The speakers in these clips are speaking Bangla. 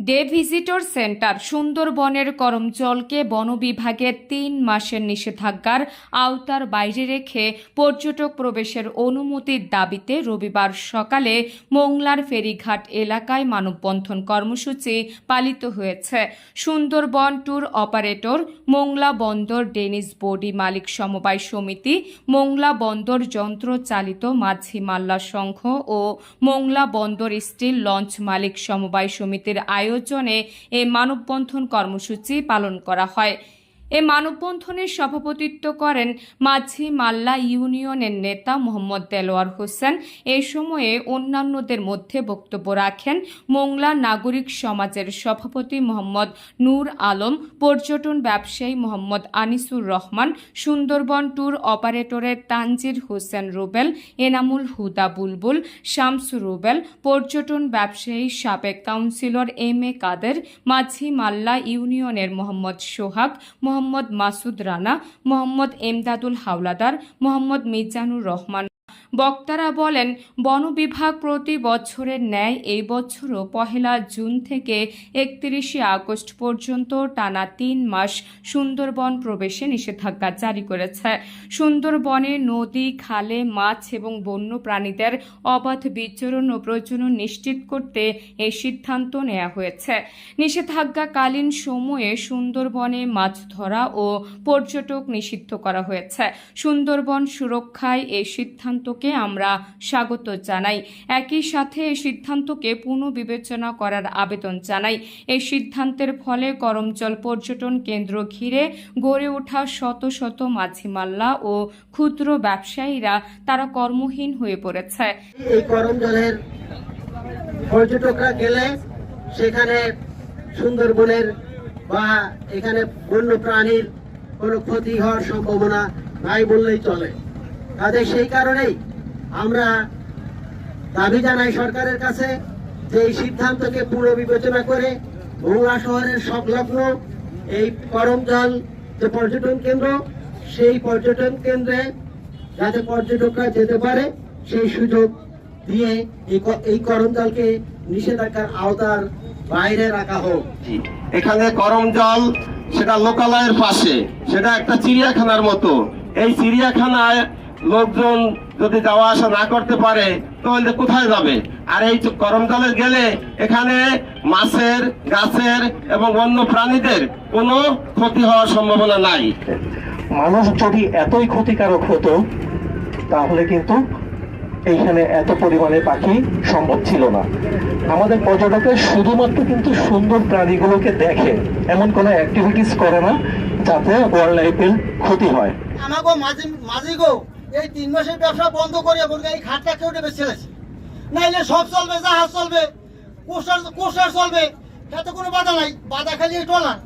ডে ভিজিটর সেন্টার সুন্দরবনের করমজলকে বন বিভাগের তিন মাসের নিষেধাজ্ঞার আওতার বাইরে রেখে পর্যটক প্রবেশের অনুমতির দাবিতে রবিবার সকালে মোংলার ফেরিঘাট এলাকায় মানববন্ধন কর্মসূচি পালিত হয়েছে। সুন্দরবন ট্যুর অপারেটর মোংলা বন্দর ডেনিস বডি মালিক সমবায় সমিতি, মোংলা বন্দর যন্ত্র চালিত মাঝি মাল্লা সংঘ ও মোংলা বন্দর স্টিল লঞ্চ মালিক সমবায় সমিতির আয়োজনে এ মানববন্ধন কর্মসূচি পালন করা হয়। এ মানববন্ধনের সভাপতিত্ব করেন মাঝি মাল্লা ইউনিয়নের নেতা মোহাম্মদ দেলোয়ার হোসেন। এ সময়ে অন্যান্যদের মধ্যে বক্তব্য রাখেন মোংলা নাগরিক সমাজের সভাপতি মোহাম্মদ নূর আলম, পর্যটন ব্যবসায়ী মোহাম্মদ আনিসুর রহমান, সুন্দরবন ট্যুর অপারেটরের তানজির হোসেন রুবেল, এনামুল হুদা বুলবুল শামসু রুবেল, পর্যটন ব্যবসায়ী সাবেক কাউন্সিলর এম এ কাদের, মাঝি মাল্লা ইউনিয়নের মোহাম্মদ সোহাগ মোহাম্মদ মাসুদ রানা মোহাম্মদ এমদাদুল হাওলাদার মোহাম্মদ মিজানুর রহমান। বক্তারা বলেন বন বিভাগ প্রতি বছরের ন্যায় এই বছরও পহেলা জুন থেকে একত্রিশে আগস্ট পর্যন্ত টানা তিন মাস সুন্দরবন প্রবেশে নিষেধাজ্ঞা জারি করেছে। সুন্দরবনে নদী, খালে, মাছ এবং বন্য প্রাণীদের অবাধ বিচরণ ও প্রজনন নিশ্চিত করতে এই সিদ্ধান্ত নেওয়া হয়েছে। নিষেধাজ্ঞাকালীন সময়ে সুন্দরবনে মাছ ধরা ও পর্যটক নিষিদ্ধ করা হয়েছে। সুন্দরবন সুরক্ষায় এই সিদ্ধান্তকে আমরা স্বাগত জানাই। একই সাথে এই সিদ্ধান্তকে পুনঃবিবেচনা করার আবেদন জানাই। এই সিদ্ধান্তের ফলে করমচল পর্যটন কেন্দ্র ঘিরে গড়ে ওঠা শত শত মাঝিমাল্লা ও ক্ষুদ্র ব্যবসায়ীরা তারা কর্মহীন হয়ে পড়েছে। পর্যটকরা গেলে সেখানে সুন্দরবনের বা এখানে বন্য প্রাণীর কোনো ক্ষতি হওয়ার সম্ভাবনা নাই বললেই চলে। কাজে সেই কারণেই আমরা দাবি জানাই সরকারের কাছে যে এই সিদ্ধান্তকে পুনর্বিবেচনা করে মোংলা শহরের সংলগ্ন এই করমজল যে পর্যটন কেন্দ্র, সেই পর্যটন কেন্দ্রে যাতে পর্যটকরা যেতে পারে, সেই সুযোগ দিয়ে এই করমজলকে নিষেধাজ্ঞার আওতার বাইরে রাখা হোক। এখানে গরম জল সেটা লোকালয়ের পাশে, সেটা একটা চিড়িয়াখানার মতো। এই চিড়িয়াখানায় লোকজন যদি যাওয়া আসা না করতে পারে তাহলে কোথায় যাবে? আর এই যে গরম গেলে এখানে মাছের গাছের এবং অন্য প্রাণীদের কোনো ক্ষতি হওয়ার সম্ভাবনা নাই। মানুষ যদি এতই ক্ষতিকারক হতো তাহলে কিন্তু এইখানে এত পরিমাণে পাখি সম্ভব ছিল না। আমাদের পর্যটকের শুধুমাত্র কিন্তু সুন্দর প্রাণীগুলোকে দেখে এমন কোনো অ্যাক্টিভিটিস করে না যাতে ওয়াইল্ড লাইফের ক্ষতি হয়। আমাকে মাঝি মাঝি গো এই তিন মাসের ব্যবসা বন্ধ করে বলবে এই খাটটা কেউ নেবে আছে নাইলে সব চলবে জাহাজ চলবে, কোষার কোষার চলবে তাতে কোনো বাধা নাই, বাধা খালি টলার।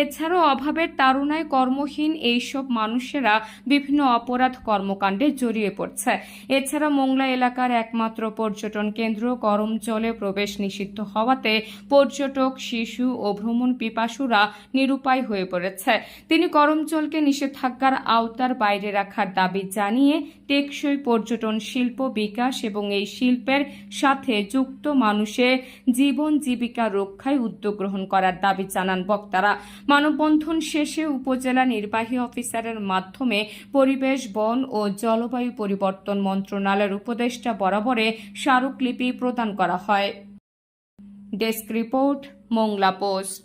এছাড়াও অভাবের তারুণায় কর্মহীন এইসব মানুষেরা বিভিন্ন অপরাধ কর্মকাণ্ডে জড়িয়ে পড়ছে। এছাড়া মোংলা এলাকার একমাত্র পর্যটন কেন্দ্র গরম জলে প্রবেশ নিষিদ্ধ হওয়াতে পর্যটক, শিশু ও ভ্রমণ পিপাসুরা নিরুপায় হয়ে পড়েছে। তিনি গরম জলকে নিষেধাজ্ঞার আওতার বাইরে রাখার দাবি জানিয়ে টেকসই পর্যটন শিল্প বিকাশ এবং এই শিল্পের সাথে যুক্ত মানুষের জীবন জীবিকা রক্ষায় উদ্যোগ গ্রহণ করার দাবি জানান বক্তারা। মানববন্ধন শেষে উপজেলা নির্বাহী অফিসারের মাধ্যমে পরিবেশ, বন ও জলবায়ু পরিবর্তন মন্ত্রণালয়ের উপদেষ্টা বরাবরে স্মারকলিপি প্রদান করা হয়। Desk report, Mongla post.